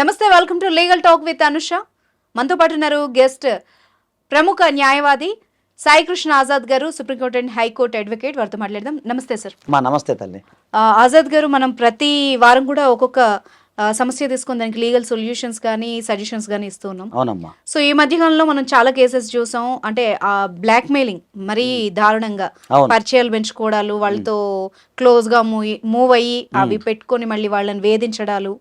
నమస్తే welcome to legal talk with Anusha మనతో పాటు ఉన్నారు గెస్ట్ ప్రముఖ న్యాయవాది సాయి కృష్ణ ఆజాద్ గారు సుప్రీంకోర్టు అండ్ హైకోర్టు అడ్వకేట్ వారితో మాట్లాడదాం. నమస్తే సార్ మా నమస్తే తల్లి. ఆజాద్ గారు మనం ప్రతి వారం కూడా ఒక్కొక్క సమస్య తీసుకుని దానికి లీగల్ సొల్యూషన్స్ కానీ సజెషన్స్ కానీ ఇస్తూ ఉన్నాం. అవునమ్మా. సో ఈ మధ్యకాలంలో మనం చాలా కేసెస్ చూసాం. అంటే ఆ బ్లాక్ మెయిలింగ్ మరీ దారుణంగా. పరిచయాలు పెంచుకోవడాలు వాళ్ళతో క్లోజ్గా మూవ్ మూవ్ అయ్యి అవి పెట్టుకొని మళ్ళీ వాళ్ళని వేధించడాలు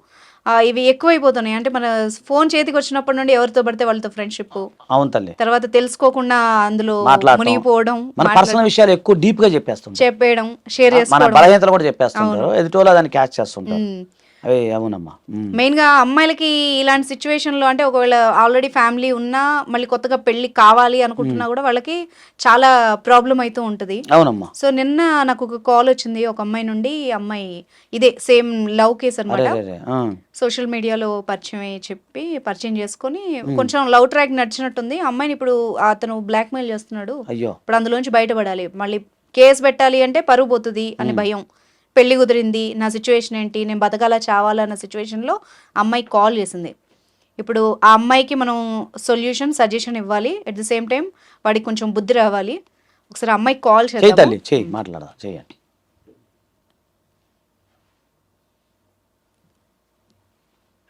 ఇవి ఎక్కువైపోతున్నాయి. అంటే మన ఫోన్ చేతికి వచ్చినప్పటి నుండి ఎవరితో పడితే వాళ్ళతో ఫ్రెండ్షిప్. అవును తల్లి. తర్వాత తెలుసుకోకుండా అందులో. మునిగిపోవడం మన పర్సనల్ విషయాలు ఎక్కువ డీప్గా చెప్పేస్తుంటారు చెప్పేయడం షేర్ చేసుకోవడం. బలహీనతలు కూడా చెప్పేస్తుంటారు. ఎదుటి వాళ్ళు దాన్ని క్యాచ్ చేస్తుంటారు. అవునమ్మా. ఉమ్. మెయిన్గా అమ్మాయిలకి ఇలాంటి సిచ్యువేషన్లో అంటే ఒకవేళ ఆల్రెడీ ఫ్యామిలీ ఉన్నా మళ్ళీ కొత్తగా పెళ్ళి కావాలి అనుకుంటున్నా కూడా వాళ్ళకి చాలా ప్రాబ్లం అవుతూ ఉంటది. అవునమ్మా. సో నిన్న నాకు ఒక కాల్ వచ్చింది ఒక అమ్మాయి నుండి. అమ్మాయి ఇదే సేమ్ లవ్ కేస్ అనమాట. సోషల్ మీడియాలో పరిచయం అయ్యి చెప్పి పరిచయం చేసుకొని కొంచెం లవ్ ట్రాక్ నడిచినట్టుంది. అమ్మాయిని ఇప్పుడు అతను బ్లాక్ మెయిల్ చేస్తున్నాడు ఇప్పుడు అందులోంచి బయటపడాలి. మళ్ళీ కేసు పెట్టాలి అంటే పరువు పోతుంది అనే భయం. పెళ్లి కుదిరింది నా సిచ్యువేషన్ ఏంటి నేను బతకాలా చావాలా అన్న సిచ్యువేషన్లో అమ్మాయి కాల్ చేసింది ఇప్పుడు ఆ అమ్మాయికి మనం సొల్యూషన్ సజెషన్ ఇవ్వాలి అట్ ది సేమ్ టైం వాడికి కొంచెం బుద్ధి రావాలి ఒకసారి ఆ అమ్మాయికి కాల్ చెయ్యి చేద్దాం తల్లి చెయ్యి మాట్లాడదా చెయ్యండి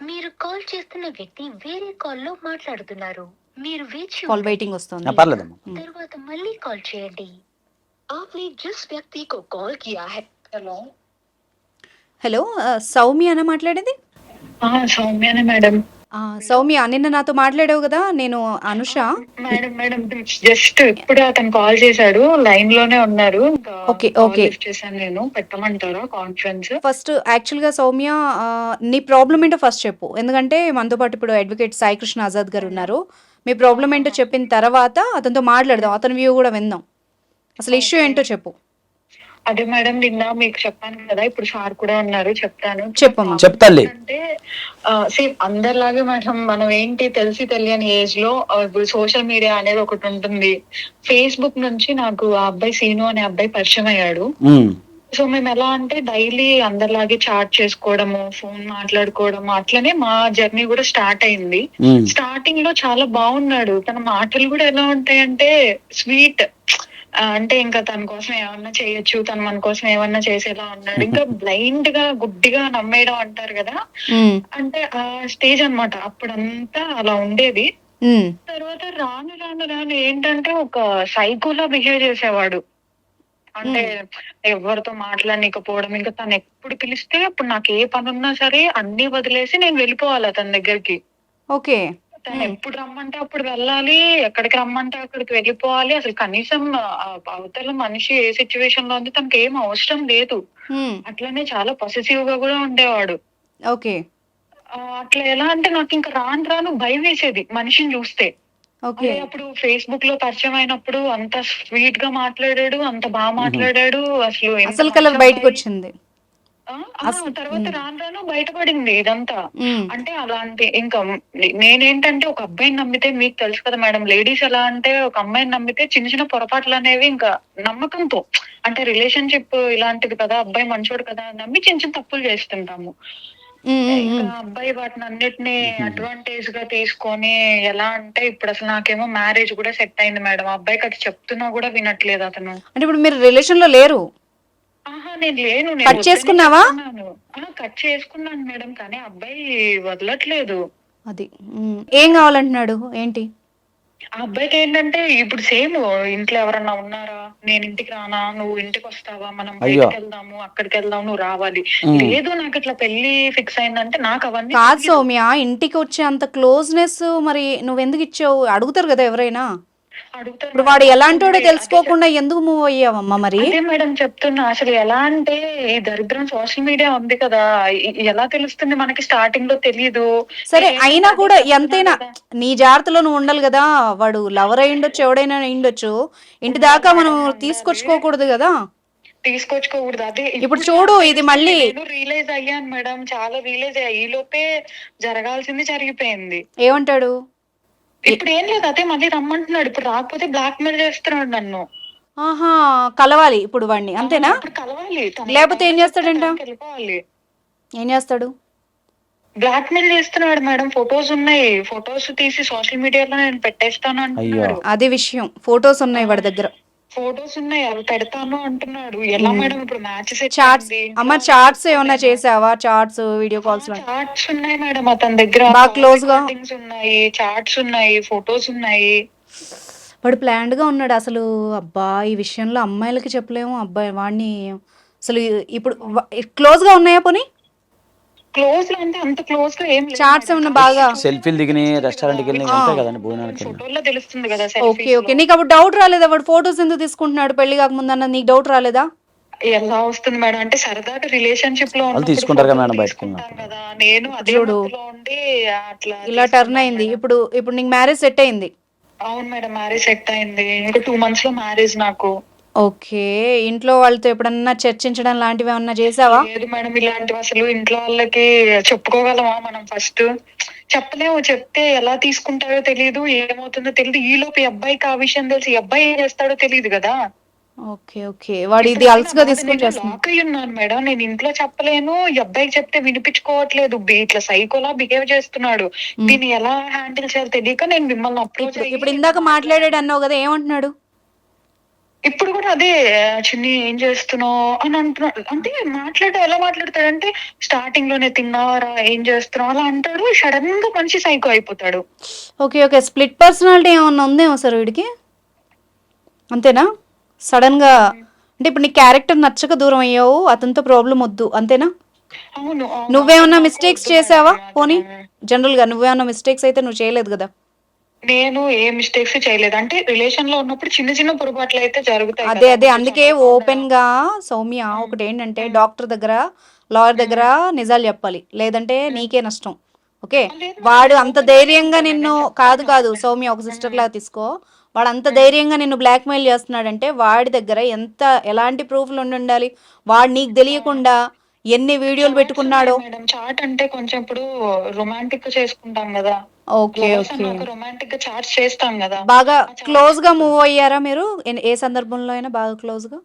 మీరు కాల్ చేస్తున్న వ్యక్తి వేరే కాల్లో మాట్లాడుతున్నారు మీరు వేచి కాల్ ఉండండి. వెయిటింగ్ ఆ, వస్తుంది పర్లేదమ్మా తర్వాత మళ్ళీ కాల్ చేయండి आपने जिस व्यक्ति को कॉल किया है హలో. ఆ, సౌమ్య అన్న మాట్లాడేది? సౌమ్యానే మేడం. సౌమ్య నిన్న నాతో మాట్లాడావు కదా నేను అనుష. మేడం మేడం జస్ట్ ఇప్పుడు అతను కాల్ చేశాడు లైన్లోనే ఉన్నారు okay. lift చేశాను నేను పెట్టమంటారా కాన్ఫరెన్స్ ఫస్ట్ యాక్చువల్గా సౌమ్య ఆ, నీ ప్రాబ్లం ఏంటో ఫస్ట్ చెప్పు. ఎందుకంటే మనతో పాటు ఇప్పుడు అడ్వకేట్ సాయి కృష్ణ ఆజాద్ గారు ఉన్నారు. మీ ప్రాబ్లం ఏంటో చెప్పిన తర్వాత అతనితో మాట్లాడదాం అతని వ్యూ కూడా విందాం. అసలు ఇష్యూ ఏంటో చెప్పు. అదే మేడం నిన్న మీకు చెప్పాను కదా ఇప్పుడు సార్ కూడా ఉన్నారు చెప్తాను. చెప్పమ్మా. అంటే సేమ్ అందరిలాగే మేడం మనం ఏంటి తెలిసి తెలియని ఏజ్లో ఇప్పుడు సోషల్ మీడియా అనేది ఒకటి ఉంటుంది. ఫేస్బుక్ నుంచి నాకు ఆ అబ్బాయి సీను అనే అబ్బాయి పరిచయం అయ్యాడు. సో మేము ఎలా అంటే డైలీ అందరిలాగే చాట్ చేసుకోవడము ఫోన్ మాట్లాడుకోవడము అట్లనే మా జర్నీ కూడా స్టార్ట్ అయింది. స్టార్టింగ్లో చాలా బాగున్నాడు. తన మాటలు కూడా ఎలా ఉంటాయంటే స్వీట్ అంటే ఇంకా తన కోసం ఏమన్నా చేయొచ్చు తను మన కోసం ఏమన్నా చేసేలా ఉన్నాడు ఇంకా బ్లైండ్గా గుడ్డిగా నమ్మేయడం అంటారు కదా. అంటే ఆ స్టేజ్ అన్నమాట. అప్పుడంతా అలా ఉండేది. తర్వాత రాను రాను రాను ఏంటంటే ఒక సైకోలా బిహేవ్ చేసేవాడు. అంటే ఎవరితో మాట్లాడనీకపోవడం ఇంకా తను ఎప్పుడు పిలిస్తే అప్పుడు నాకు ఏ పని ఉన్నా సరే అన్ని వదిలేసి నేను వెళ్ళిపోవాలి తన దగ్గరికి. ఓకే. తను ఎప్పుడు రమ్మంటే అప్పుడు వెళ్ళాలి ఎక్కడికి రమ్మంటే అక్కడికి వెళ్ళిపోవాలి. అసలు కనీసం అవతల మనిషి ఏ సిచ్యువేషన్లో ఉంది తనకి ఏం అవసరం లేదు. అట్లనే చాలా పొసెసివ్గా కూడా ఉండేవాడు. ఓకే. అట్లా ఎలా అంటే నాకు ఇంకా రాను రాను భయం వేసేది మనిషిని చూస్తే. అప్పుడు ఫేస్బుక్లో పరిచయం అయినప్పుడు అంత స్వీట్గా మాట్లాడాడు అంత బాగా మాట్లాడాడు అసలు అసలు కలర్ బయటకు. వచ్చింది. తర్వాత రాను రాను బయటపడింది ఇదంతా. అంటే అలాంటి ఇంకా నేనేంటంటే ఒక అబ్బాయిని నమ్మితే మీకు తెలుసు కదా మేడం లేడీస్ ఎలా అంటే ఒక అమ్మాయిని నమ్మితే చిన్న చిన్న పొరపాట్లు అనేవి ఇంకా నమ్మకంతో. అంటే రిలేషన్షిప్ ఇలాంటిది కదా అబ్బాయి మంచోడు కదా అని నమ్మి చిన్న చిన్న తప్పులు చేస్తుంటాము. ఇంకా. అబ్బాయి వాటిని అన్నిటిని అడ్వాంటేజ్గా తీసుకొని ఎలా అంటే ఇప్పుడు అసలు నాకేమో మ్యారేజ్ కూడా సెట్ అయింది మేడం. అబ్బాయికి అది చెప్తున్నా కూడా వినట్లేదు అతను. అంటే ఇప్పుడు మీరు రిలేషన్లో లేరు. నేను లేను కట్ చేసుకున్నావా? కట్ చేసుకున్నాను మేడం కానీ అబ్బాయి వదలట్లేదు. అది ఏం కావాలంటున్నాడు? ఏంటి? ఆ అబ్బాయికి ఏంటంటే ఇప్పుడు సేమ్ ఇంట్లో ఎవరన్నా ఉన్నారా? నేను ఇంటికి రానా? నువ్వు ఇంటికి వస్తావా? మనం. బయటికి వెళ్దాము అక్కడికి వెళ్దాం నువ్వు రావాలి. లేదు నాకు ఇట్లా పెళ్ళి ఫిక్స్ అయిందంటే నాకు అవన్నీ కాదు. సౌమ్య ఇంటికి వచ్చే అంత క్లోజ్నెస్ మరి నువ్వు ఎందుకు ఇచ్చావు? అడుగుతారు కదా ఎవరైనా. ఇప్పుడు వాడు. ఎలాంటోడో తెలుసుకోకుండా ఎందుకు మూవ్ అయ్యావమ్మా మరి? అదే మేడం చెప్తున్నా అసలు ఎలా అంటే ఈ దరిద్రం సోషల్ మీడియా ఉంది కదా ఎలా తెలుస్తుంది మనకి స్టార్టింగ్లో తెలియదు సరే అయినా కూడా ఎంతైనా. నీ జాగ్రత్తలో నువ్వు ఉండాలి కదా వాడు లవర్ అయి ఉండొచ్చు ఎవడైనా అయి ఉండొచ్చు. ఇంటి దాకా మనం తీసుకొచ్చుకోకూడదు కదా. తీసుకొచ్చుకోకూడదు అదే ఇప్పుడు చూడు, ఇది మళ్ళీ- రియలైజ్ అయ్యాను మేడం చాలా రియలైజ్ అయ్యా ఈ లోపే జరగాల్సింది జరిగిపోయింది. ఏమంటాడు? ఇప్పుడు ఏం లేదు అదే మళ్ళీ రమ్మంటున్నాడు. ఇప్పుడు రాకపోతే బ్లాక్ మెయిల్ చేస్తున్నాడు నన్ను. ఆహా కలవాలి ఇప్పుడు వాడిని అంతేనా? ఇప్పుడు కలవాలి. లేకపోతే ఏం చేస్తాడంట? వెళ్ళిపోవాలి ఏం చేస్తాడు? బ్లాక్ మెయిల్ చేస్తున్నాడు మేడం. ఫొటోస్ ఉన్నాయి. ఫొటోస్ తీసి సోషల్ మీడియాలో నేను పెట్టేస్తాను అంటున్నాడు. అది విషయం. ఫొటోస్ ఉన్నాయి వాడి దగ్గర. ఫొటోస్ ఉన్నాయి అవి పెడతాను అంటున్నాడు. ఎలా మేడం ఇప్పుడు మ్యాచెస్ చార్ట్స్ అమ్మ చార్ట్స్ ఏమన్నా చేసావా? చార్ట్స్ వీడియో కాల్స్ చార్ట్స్ ఉన్నాయి మేడం. అతని దగ్గర బాగా close గా? ఉన్నాయి చార్ట్స్ ఉన్నాయి ఫొటోస్ ఉన్నాయి. వాడు ప్లాన్డ్గా ఉన్నాడు అసలు. అబ్బా ఈ విషయంలో అమ్మాయిలకి చెప్పలేము. అబ్బాయి వాడిని అసలు ఇప్పుడు క్లోజ్గా ఉన్నాయా పోనీ? క్లోజ్లో అంటే అంత క్లోజ్గా ఏం లేదు చార్ట్స్ ఏమన్నా బాగా? సెల్ఫీలు దిగిని రెస్టారెంట్కి వెళ్ళి ఉంటాయి కదండి భోజనానికి ఫోటోల్లో తెలుస్తుంది కదా ఓకే ఓకే లో. నీకు అప్పుడు డౌట్ రాలేదా? వాడు ఫొటోస్ ఎందుకు తీసుకుంటున్నాడు పెళ్ళి కాకముందు అన్న నీకు డౌట్ రాలేదా? ఎలా వస్తుంది మేడం అంటే సరదాగా రిలేషన్షిప్లో తీసుకుంటారు కదా మేడం బయటకు తీసుకుంటాం కదా. నేను అదే ఉండి అట్లా ఇలా టర్న్ అయింది. ఇప్పుడు ఇప్పుడు నీకు మ్యారేజ్ సెట్ అయింది. అవును మేడం మ్యారేజ్ సెట్ అయింది. ఇంకా టూ మంత్స్లో మ్యారేజ్ నాకు. ఓకే. ఇంట్లో వాళ్ళతో ఎప్పుడన్నా చర్చించడం లాంటివి ఏమన్నా చేసావా? లేదు మేడం ఇలాంటివి అసలు ఇంట్లో వాళ్ళకి చెప్పుకోగలమా మనం ఫస్ట్? చెప్పలేము చెప్తే ఎలా తీసుకుంటారో తెలియదు ఏమవుతుందో తెలియదు ఈ లోపు ఈ అబ్బాయికి ఆ విషయం తెలిసి ఈ అబ్బాయి ఏం చేస్తాడో తెలియదు కదా. Okay okay. వాడు ఇది అలసిగా తీసుకొని చేస్తున్నాడు. లాక్ అయి ఉన్నాను మేడం. నేను ఇంట్లో చెప్పలేను. ఈ అబ్బాయికి చెప్తే వినిపించుకోవట్లేదు. బి- ఇట్లా సైకోలా బిహేవ్ చేస్తున్నాడు. దీన్ని ఎలా హ్యాండిల్ చేయాలో తెలియక నేను మిమ్మల్ని అప్రోచ్ ఇప్పుడు ఇప్పుడు ఇందాక మాట్లాడాడు అన్నావు కదా ఏమంటున్నాడు? ఇప్పుడు కూడా అదే చిన్ని ఏం చేస్తున్నావు? అని అంటున్నాడు అంటే మాట్లాడే ఎలా మాట్లాడతాడంటే స్టార్టింగ్లోనే తిన్నావరా ఏం చేస్తున్నావు? అలా అంటాడు. సడన్గా మంచి సైకో అయిపోతాడు. Okay okay. స్ప్లిట్ పర్సనాలిటీ ఏమన్నా ఉందేమో సార్ వీడికి? అంతేనా? సడన్గా అంటే ఇప్పుడు నీ క్యారెక్టర్ నచ్చక దూరం అయ్యావు అతనితో ప్రాబ్లం వద్దు అంతేనా. నువ్వేమన్నా మిస్టేక్స్ చేసావా? పోనీ జనరల్గా నువ్వేమన్నా మిస్టేక్స్ అయితే నువ్వు చేయలేదు కదా? నేను ఏ మిస్టేక్స్ చేయలేదు. అంటే రిలేషన్లో ఉన్నప్పుడు చిన్న చిన్న పొరపాట్లు అయితే జరుగుతాయి అదే. అదే అందుకే ఓపెన్గా సౌమ్య ఒకటి ఏంటంటే డాక్టర్ దగ్గర లాయర్ దగ్గర నిజాలు చెప్పాలి. లేదంటే నీకే నష్టం. ఓకే? వాడు అంత ధైర్యంగా నిన్ను కాదు కాదు సౌమ్య ఒక సిస్టర్ లా తీసుకో. వాడు అంత ధైర్యంగా నిన్ను బ్లాక్మెయిల్ చేస్తున్నాడంటే వాడి దగ్గర ఎంత ఎలాంటి ప్రూఫ్లు ఉండి ఉండాలి? వాడు నీకు తెలియకుండా ఎన్ని వీడియోలు పెట్టుకున్నాడో? చాట్ అంటే కొంచెం ఇప్పుడు రొమాంటిక్ చేసుకుంటాం కదా. Okay okay. రొమాంటిక్గా చాట్ చేస్తాం కదా. బాగా క్లోజ్గా మూవ్ అయ్యారా మీరు? ఏ- సందర్భంలో అయినా బాగా క్లోజ్గా?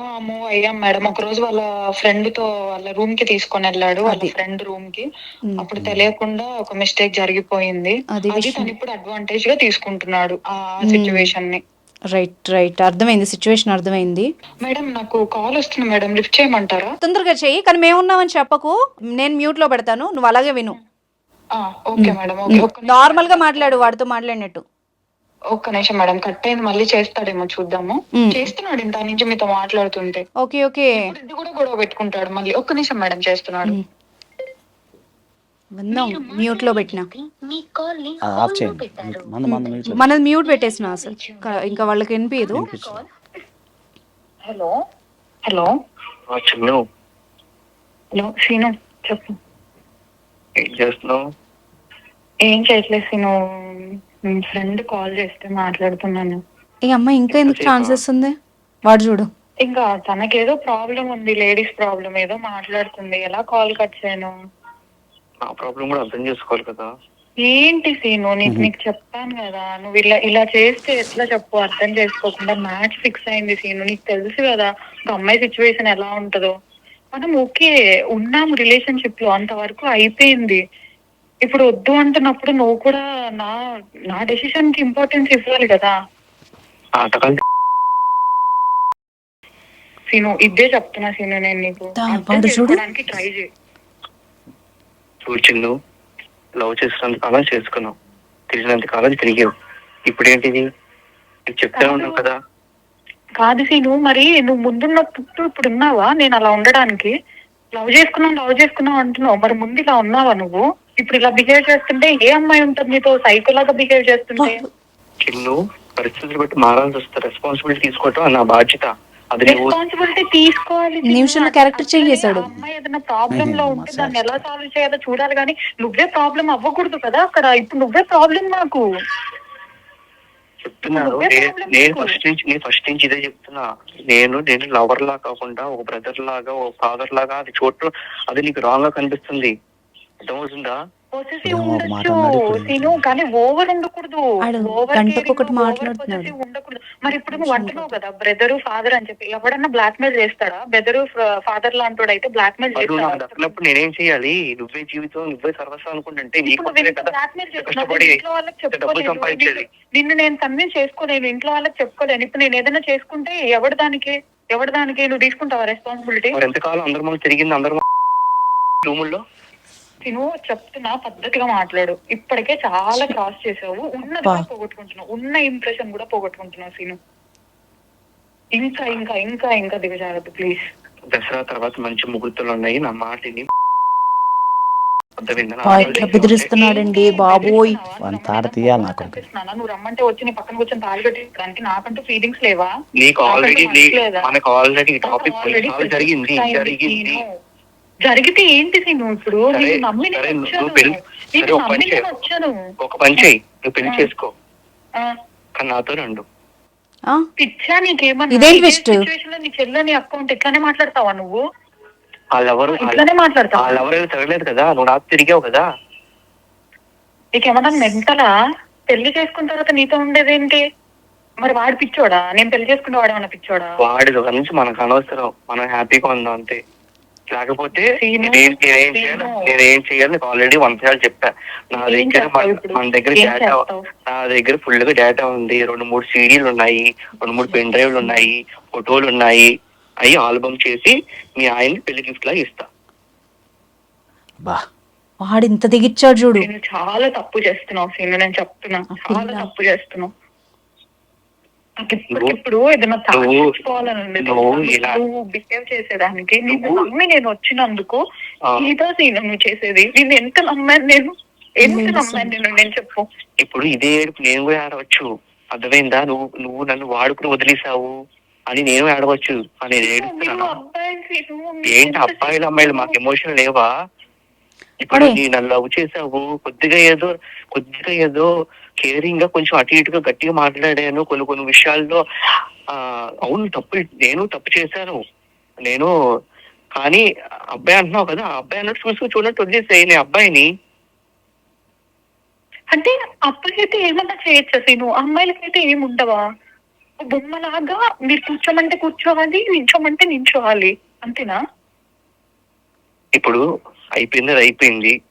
ఆ మూవ్ అయ్యాం మేడం. ఒక రోజు వాళ్ళ ఫ్రెండ్తో వాళ్ళ రూమ్కి తీసుకొని వెళ్ళాడు వాళ్ళ ఫ్రెండ్ రూమ్కి. అప్పుడు తెలియకుండా ఒక మిస్టేక్ జరిగిపోయింది. అది. తను ఇప్పుడు అడ్వాంటేజ్గా తీసుకుంటున్నాడు ఆ సిచ్యువేషన్ని. రైట్ రైట్ అర్థమైంది. సిచ్యువేషన్ అర్థమైంది. మేడం నాకు కాల్ వస్తుంది మేడం. లిఫ్ట్ చేయమంటారా? తొందరగా చెయ్యి. కానీ మేమున్నామని చెప్పకు. నేను మ్యూట్లో పెడతాను. నువ్వు అలాగే విను. Okay madam okay. ఒక్క నార్మల్గా మాట్లాడు వాడితో మాట్లాడినట్టు. ఒక్క నిమిషం మేడం కట్ అయింది మళ్ళీ చేస్తాడేమో చూద్దాము. చేస్తున్నాడు ఇంత నుంచి మీతో మాట్లాడుతుంటే. Okay okay. ఇది కూడా గొడవ పెట్టుకుంటాడు మళ్ళీ ఒక్క నిమిషం మేడం చేస్తున్నాడు. మ్యూట్లో పెట్టిన. మీ కాల్ని అది ఆఫ్ చేయండి. మంద మీరు మనది మ్యూట్ పెట్టేసిన అసలు. కా- ఇంకా వాళ్ళకి వినిపించదు హలో హలో. ఆ చిన్ను. హలో సీను చెప్పు. ఏం చేస్తున్నావు? ఏం చేయట్లేదు సీను ఫ్రెండ్ కాల్ చేస్తే మాట్లాడుతున్నాను. ఈ అమ్మాయి ఇంకా ఎందుకు ఛాన్సెస్ ఉంది? వాడు చూడు. ఇంకా తనకేదో ప్రాబ్లం ఉంది లేడీస్ ప్రాబ్లం ఏదో మాట్లాడుతుంది. ఎలా కాల్ కట్ చేయను? నా ప్రాబ్లం కూడా అర్థం చేసుకోవాలి కదా. ఏంటి సీను? నీకు నీకు చెప్పాను కదా నువ్వు ఇలా ఇలా చేస్తే ఎట్లా చెప్పు? అర్థం చేసుకోకుండా మ్యాచ్ ఫిక్స్ అయింది సీను. నీకు తెలుసు కదా ఒక అమ్మాయి సిచ్యువేషన్ ఎలా ఉంటుందో. మనం ఓకే ఉన్నాం రిలేషన్షిప్లో అంతవరకు అయిపోయింది. ఇప్పుడు వద్దు అంటున్నప్పుడు నువ్వు కూడా నా నా డెసిషన్కి ఇంపార్టెన్స్ ఇవ్వాలి కదా. సీను ఇదే చెప్తున్నా సీను నేను నీకు. దా, అర్థం వాడు చూడు. చేసుకోవడానికి ట్రై చేయి. లవ్ చేసినంత కాలం చేసుకున్నావు. తిరిగినంత కాలం తిరిగావు. ఇప్పుడు ఏంటిది చెప్తా ఉన్నావు కదా. కాదు సీను మరి నువ్వు ముందున్నప్పుడు ఇప్పుడు ఉన్నావా? నేను అలా ఉండడానికి. లవ్ చేసుకున్నావు లవ్ చేసుకున్నావు అంటున్నావు. మరి ముందు ఇలా ఉన్నావా నువ్వు? ఇప్పుడు ఇలా బిహేవ్ చేస్తుంటే ఏ అమ్మాయి ఉంటుంది నీతో సైకోలాగా బిహేవ్ చేస్తుంటే? చిన్ను పరిస్థితులు బట్టి మారాల్సి వస్తే రెస్పాన్సిబిలిటీ తీసుకోవటం నా బాధ్యత. అది నువ్వు రెస్పాన్సిబిలిటీ తీసుకోవాలి. నిమిషంలో change చేశాడు. అమ్మాయి ఏదైనా ప్రాబ్లం లో ఉంటే దాన్ని ఎలా సాల్వ్ చేయాలో చూడాలి కానీ నువ్వే ప్రాబ్లం అవ్వకూడదు కదా అక్కడ. ఇప్పుడు నువ్వే ప్రాబ్లం నాకు. చెప్తున్నాను. నేను. ఫస్ట్ నుంచి నేను ఫస్ట్ నుంచి ఇదే చెప్తున్నా. నేను నేను లవర్ లా కాకుండా ఒక బ్రదర్ లాగా ఒక ఫాదర్ లాగా అది చూడటం అది నీకు రాంగ్గా కనిపిస్తుంది. అర్థమవుతుందా? ఉండొచ్చు. కానీ ఓవర్ ఉండకూడదు. ఓవర్. ఉండకూడదు. మరి ఇప్పుడు నువ్వు అంటున్నావు కదా బ్రదర్ ఫాదర్ అని చెప్పి. ఎవడన్నా బ్లాక్ మెయిల్ చేస్తాడా బ్రదర్ ఫాదర్ లాంటి అయితే బ్లాక్ మెయిల్ చేస్తాడా నేనేం చేయాలి? నువ్వే జీవితం నువ్వే సర్వస్వం అనుకుంటుంటే నిన్ను- నేను కన్విన్స్ చేసుకోలేను. ఇంట్లో వాళ్ళకి చెప్పుకోలేను. ఇప్పుడు నేను ఏదైనా చేసుకుంటే ఎవరి దానికి? ఎవరి దానికి నువ్వు తీసుకుంటావా రెస్పాన్సిబిలిటీ ఎంతకాలం అందరి తిరిగింది అందరు రూముల్లో? నేను చెప్తున్నా పద్ధతిగా మాట్లాడు. ఇప్పటికే చాలా క్రాస్ చేసావు. ఉన్నది కూడా పోగొట్టుకుంటున్నావు. ఉన్న ఇంప్రెషన్ కూడా పోగొట్టుకుంటున్నావు సీను. ఇంకా ఇంకా ఇంకా ఇంకా దిగజారద్దు ప్లీజ్ దసరా తర్వాత మంచి ముహూర్తాలు ఉన్నాయి. నా మాటిని ఇట్లా బెదిరిస్తున్నాడండి బాబోయ్. తాట తీయాలి నాకు. నువ్వు రమ్మంటే వచ్చి నీ పక్కన కూర్చొని తాళి కట్టడానికి నాకంటూ ఫీలింగ్స్ లేవా? నీకు ఆల్రెడీ? మనకు ఆల్రెడీ టాపిక్ జరిగింది జరిగింది. జరిగితే ఏంటి సీను ఇప్పుడు? నేను నమ్మి నేను సరే, నువ్వు వచ్చాను. నేను ఒక పని నేను చేయి. నువ్వు పెళ్ళి. చేసుకో. ఆ, కానీ నాతో రండు. ఆ? పిచ్చా నీకేమన్నా? నీ చెల్లెని అకౌంట్ ఇట్లానే మాట్లాడతావా నువ్వు? వాళ్ళెవరు ఇట్లానే మాట్లాడతావా? వాళ్ళెవరైనా తిరగలేదు కదా. నువ్వు నాకు తిరిగావు కదా. నీకేమన్నా మెంటలా? పెళ్ళి చేసుకున్న తర్వాత నీతో ఉండేదేంటి? మరి వాడు పిచ్చోడా? నేను పెళ్ళి చేసుకున్న వాడు ఏమన్నా పిచ్చోడా? వాడి గురించి మనకు అనవసరం. మనం హ్యాపీగా ఉందాం అంతే. లేకపోతే నేనేం సీను. చేయాలి నేనేం చేయాలి నీకు ఆల్రెడీ వంద సార్లు చెప్పా. నా ఏం దగ్గర మన- దగ్గర ఏం డేటా? నా దగ్గర ఫుల్గా డేటా ఉంది. రెండు మూడు సీడీలు ఉన్నాయి. రెండు మూడు పెన్ డ్రైవ్లు ఉన్నాయి. ఫోటోలు ఉన్నాయి. అవి ఆల్బమ్ చేసి మీ ఆయన్ని పెళ్ళి గిఫ్ట్ లాగా ఇస్తా. బా. వాడు ఇంత దిగిచ్చాడు చూడు. నేను చాలా తప్పు చేస్తున్నావు సీను. నేను చెప్తున్నా. చాలా. తప్పు చేస్తున్నావు. ఇప్పుడు ఏదైనా నువ్వు- బిహేవ్ చేసేదానికి నేను నువ్వు- నమ్మి నేను వచ్చినందుకు ఆ. ఇదో సీను నువ్వు చేసేది. నేను ఎంత నమ్మాను నేను? ఎంత నేను నమ్మాను నేను? నేను చెప్పు. ఇప్పుడు ఇదే ఏడుపు నేను కూడా ఆడవచ్చు అర్థమైందా? నువ్వు నువ్వు నన్ను వాడుకుని వదిలేసావు అని నేను ఆడవచ్చు అని నేను ఏడుస్తున్నాను. ఏంటి అబ్బాయిలు అమ్మాయిలు? మాకు ఎమోషన్ లేవా? ఇప్పుడు. నీ నన్ను లవ్ చేసావు కొద్దిగా ఏదో కొద్దిగా ఏదో కేరింగ్గా కొంచెం అటు ఇటుగా గట్టిగా మాట్లాడాను కొన్ని కొన్ని విషయాల్లో ఆ అవును తప్పు నేను తప్పు చేశాను. నేను కానీ అబ్బాయి అంటున్నావు కదా ఆ అబ్బాయి అన్నట్టు చూసుకుని చూడట్టు వదిలేసాయి నీ అబ్బాయిని. అంటే అబ్బాయిలైతే ఏమన్నా చేయొచ్చా సీను? అమ్మాయిలకైతే ఏమి ఉండవా? బొమ్మలాగా మీరు కూర్చోమంటే కూర్చోవాలి నించోమంటే నించోవాలి అంతేనా? ఇప్పుడు అయిపోయింది అది అయిపోయింది.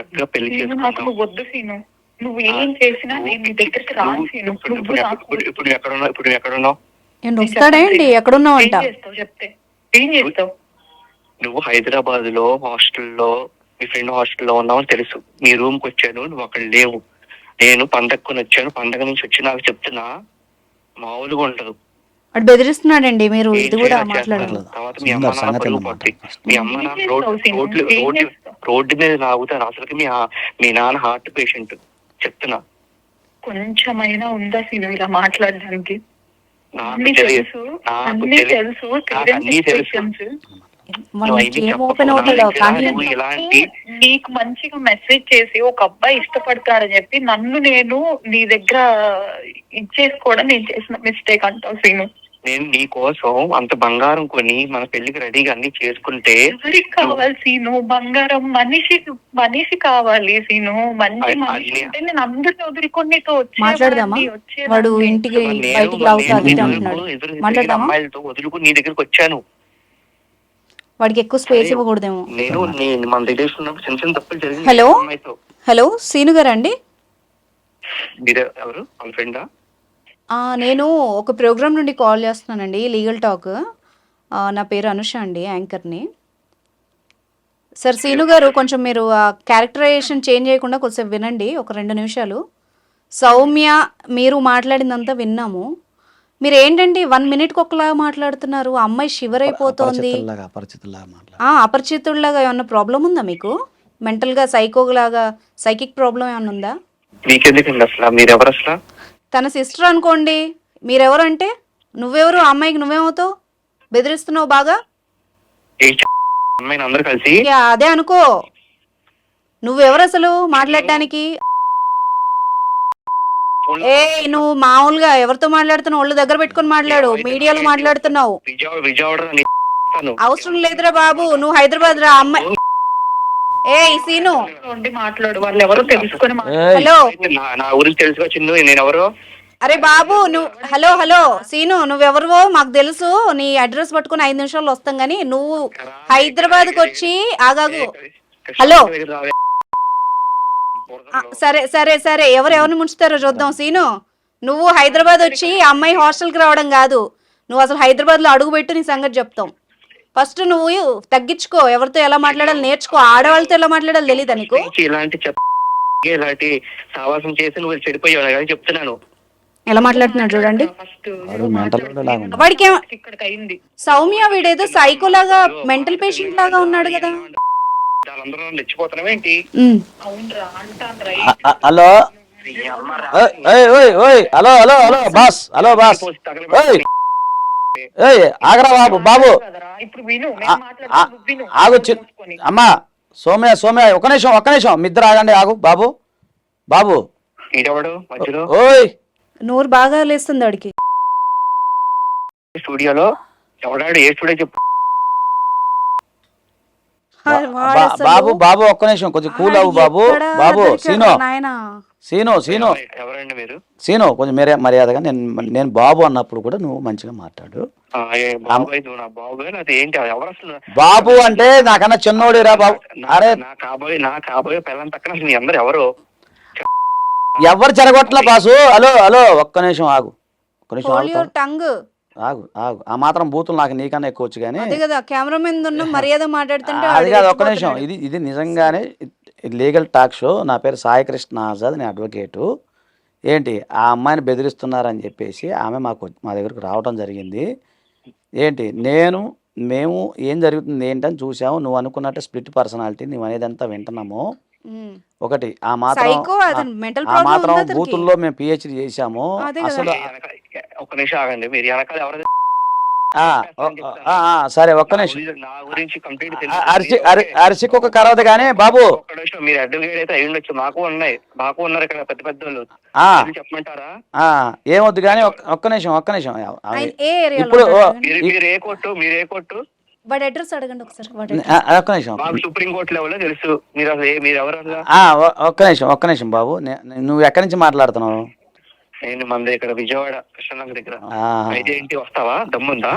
చక్కగా పెళ్ళి నాకు నువ్వు వద్దు సీను. నువ్వు ఏం చేసినా నేను నీ దగ్గరికి రాను నువ్వు- సీను. ఇప్పుడు- నువ్వు ఇప్పుడు నాకు ఇప్పుడు- ఇప్పుడు ఎక్కడున్నావు? ఇప్పుడు ఎక్కడున్నావు? ఏంటి? వస్తాడేంటి ఎక్కడున్నావంట ఏం చేస్తావు? చెప్తే. ఏం చేస్తావు? నువ్వు హైదరాబాద్లో హాస్టల్లో మీ ఫ్రెండ్ హాస్టల్లో ఉన్నావని తెలుసు. మీ రూమ్కి వచ్చాను నువ్వు అక్కడ లేవు. నేను పండగకొని వచ్చాను. పండగ నుంచి వచ్చి నాకు చెప్తున్నా మామూలుగా ఉండదు. వాడు బెదిరిస్తున్నాడండి మీరు ఇది కూడా చేయాలో మాట్లాడాలి చేస్తాను. తర్వాత మీ అమ్మ సుందర్ నాన్న సంగతి పరుగు అన్నమాట. పోద్ది. మీ అమ్మ ఏం నాన్న చేస్తావు? రోడ్డు? రోడ్లు మీద నాగుతారు అసలుకి మీ ఆ- మీ నాన్న హార్ట్ పేషెంట్ చెప్తున్నా. కొంచెమైనా ఉందా సీను ఇలా మాట్లాడడానికి? నాకు అన్ని తెలియదు. తెలుసు. నాకు అన్ని తెలియదు. తెలుసు. నాకు అన్నీ తెలుసు. మన నువ్వు నుంచి అవన్నీ ఏం ఓపెన్ చెప్పకు. అవుతుందో నాకు కానీ నువ్వు ఇలాంటి నీకు మంచిగా మెసేజ్ చేసి ఒక అబ్బాయి ఇష్టపడతాడని చెప్పి నన్ను నేను నీ దగ్గర ఇచ్చేసుకోవడం నేను చేసిన మిస్టేక్ అంటావు సీను. నేను నీ కోసం అంత బంగారం కొని మన పెళ్ళికి రెడీగా అన్ని చేసుకుంటే ఎవరికి కావాలి సీను? బంగారం మనిషి మనిషి కావాలి సీను. మంచి మనిషి అంటే నేను అందరిని వదులుకొని మాట్లాడదామా. వాడు ఇంటికి బయటికి అంటున్నాడు. అమ్మాయిలతో వదులుకుని నీ దగ్గరికి వచ్చాను. వాడికి ఎక్కువ స్పేస్. ఇవ్వకూడదేమో. నేను నేను మన రిలేషన్ ఉన్నప్పుడు చిన్న చిన్న తప్పులు జరిగింది హలో? హలో? సీను గారు అండి? మీరు ఎవరు? వాళ్ళ ఫ్రెండా నేను ఒక ప్రోగ్రామ్ నుండి కాల్ చేస్తున్నానండి లీగల్ టాక్. ఆ, నా పేరు అనుష అండి యాంకర్ని. సార్ సీను గారు కొంచెం మీరు ఆ క్యారెక్టరైజేషన్ చేంజ్ చేయకుండా కొంచెం వినండి ఒక రెండు నిమిషాలు. సౌమ్య మీరు మాట్లాడిందంతా విన్నాము. మీరు ఏంటండి వన్ మినిట్కి ఒకలాగా మాట్లాడుతున్నారు ఆ అమ్మాయి షివర్ అయిపోతోంది అపరిచితుల్లాగా ఏమన్నా ప్రాబ్లం ఉందా మీకు? మెంటల్గా సైకోలాగా సైకిక్ ప్రాబ్లం ఏమన్నా ఉందా? మీకెందుకండి అసలు? మీరెవరు అసలు తన సిస్టర్ అనుకోండి మీరెవరు అంటే నువ్వెవరు? ఆ అమ్మాయికి నువ్వేమవుతావు? బెదిరిస్తున్నావు బాగా? అందరూ కలిసి? యా, అదే అనుకో. నువ్వెవరు అసలు మాట్లాడటానికి ఏ నువ్వు మామూలుగా ఎవరితో మాట్లాడుతున్నావు? ఒళ్ళు దగ్గర పెట్టుకొని మాట్లాడు. మీడియాలో మాట్లాడుతున్నావు. విజయవాడ విజయవాడ. అవసరం లేదురా బాబు. నువ్వు హైదరాబాద్ రా అమ్మాయి ఏ సీను. ఉండి మాట్లాడు వాళ్ళు ఎవరో తెలుసుకొని మాట్లాడు. ఏయ్, హలో. నా- గురించి నేను ఎవరు? అరే బాబు నువ్వు హలో హలో. సీను నువ్వెవరివో? మాకు తెలుసు. నీ అడ్రస్ పట్టుకుని ఐదు నిమిషాల్లో వస్తాం కానీ నువ్వు హైదరాబాద్కి వచ్చి ఆగాగు. హలో. సరే సరే సరే. ఎవరు ఎవరిని ముంచుతారో చూద్దాం. సీను నువ్వు హైదరాబాద్ వచ్చి ఆ అమ్మాయి హాస్టల్కి రావడం కాదు. నువ్వు అసలు హైదరాబాద్లో అడుగుపెట్టు నీ సంగతి చెప్తాం. ఫస్ట్ నువ్వు తగ్గించుకో ఎవరితో ఎలా మాట్లాడాలి నేర్చుకో ఆడవాళ్ళతో ఎలా మాట్లాడాలి తెలీదా నీకు? నుంచి ఇలాంటి చెప్ ఇలాంటి సావాసం చేసి నువ్వు చెడిపోయావు కానీ చెప్తున్నాను. ఎలా మాట్లాడుతున్నాడు చూడండి. వాడికి సౌమ్య వీడేదో సైకో లాగా మెంటల్ పేషెంట్ లాగా ఉన్నాడు కదా. Hello? Hello hello hello boss hello boss. ఆగరా బాబు బాబు. ఆగు. అమ్మా సోమ్య సోమ్య ఒక నిమిషం ఒక్క నిమిషం మీ ఇద్దరు ఆగండి ఆగు బాబు బాబు. ఓయ్. నోరు బాగా లేస్తుంది వాడికి స్టూడియోలో ఎవడాడు? ఏ స్టూడియో చెప్పు. బాబు బాబు ఒక్క నిమిషం కొంచెం కూల్ అవ్వు బాబు. బాబు సీను. సీను సీను. ఎవరండి మీరు? సీను కొంచెం మర్యా మర్యాదగా నేను నేను బాబు అన్నప్పుడు కూడా నువ్వు మంచిగా మాట్లాడు. బాబు అంటే నాకన్నా చిన్నోడిరా బాబు. అరే. నా కాబోయే నా కాబోయే పిల్లల పక్కన అసలు మీ అందరు ఎవరు? ఎవరు చెరగొట్టలే బాసు? హలో హలో ఒక్క నిమిషం ఆగు. ఒక్క నిమిషం? టంగ్. ఆగు ఆగు. ఆ మాత్రం బూతులు నాకు నీకన్నా ఎక్కువ వచ్చు కానీ అదే కదా కెమెరా మీద ఉన్న మర్యాద మాట్లాడుతుంటే అది కాదు ఒక్క నిమిషం. ఇది ఇది నిజంగానే లీగల్ టాక్ షో. నా పేరు సాయి కృష్ణ ఆజాద్ నేను అడ్వకేటు. ఏంటి ఆ అమ్మాయిని బెదిరిస్తున్నారని చెప్పేసి ఆమె మాకు మా దగ్గరకు రావడం జరిగింది. ఏంటి నేను మేము ఏం జరుగుతుంది ఏంటని చూసాము నువ్వు అనుకున్నట్టు స్ప్లిట్ పర్సనాలిటీ నువ్వు అనేదంతా వింటున్నాము. ఒకటి ఆ మాత్రం ఆ మాత్రం బూతుల్లో మేము పిహెచ్డి చేశాము. అసలు ఒక్క నిమిషం ఆగండి. మీరు వెనకాల ఎవరు ఆ, ఓ- ఆ, ఆ, సరే ఒక్క అరిసికి ఒక కరవదు కానీ బాబు. మీరు అడ్వకేట్ అయితే అయి ఉండొచ్చు. మాకు ఉన్నాయి. మాకు ఉన్నారు ఇక్కడ పెద్ద పెద్ద వాళ్ళు చెప్పమంటారా? ఆ, ఏమొద్దు కానీ ఒక్క నిమిషం ఒక్క నిమిషం. ఇప్పుడు? మీరు మీరు ఏ కోర్టు? మీరు ఏ కోర్టు? వాడి అడ్రస్ అడగండి ఒకసారి వాడి ఒక్క నిమిషం. మాకు సుప్రీం కోర్టు లెవెల్లో తెలుసు. మీరు అసలు ఏ- మీరు ఎవరు అసలు? ఆ, ఒ- ఒక్క నిమిషం ఒక్క నిమిషం బాబు. నే- నువ్వు ఎక్కడి నుంచి మాట్లాడుతున్నావు? నేను మన ఇక్కడ విజయవాడ కృష్ణనగర్ దగ్గర. అయితే ఏంటి వస్తావా? దమ్ముందా?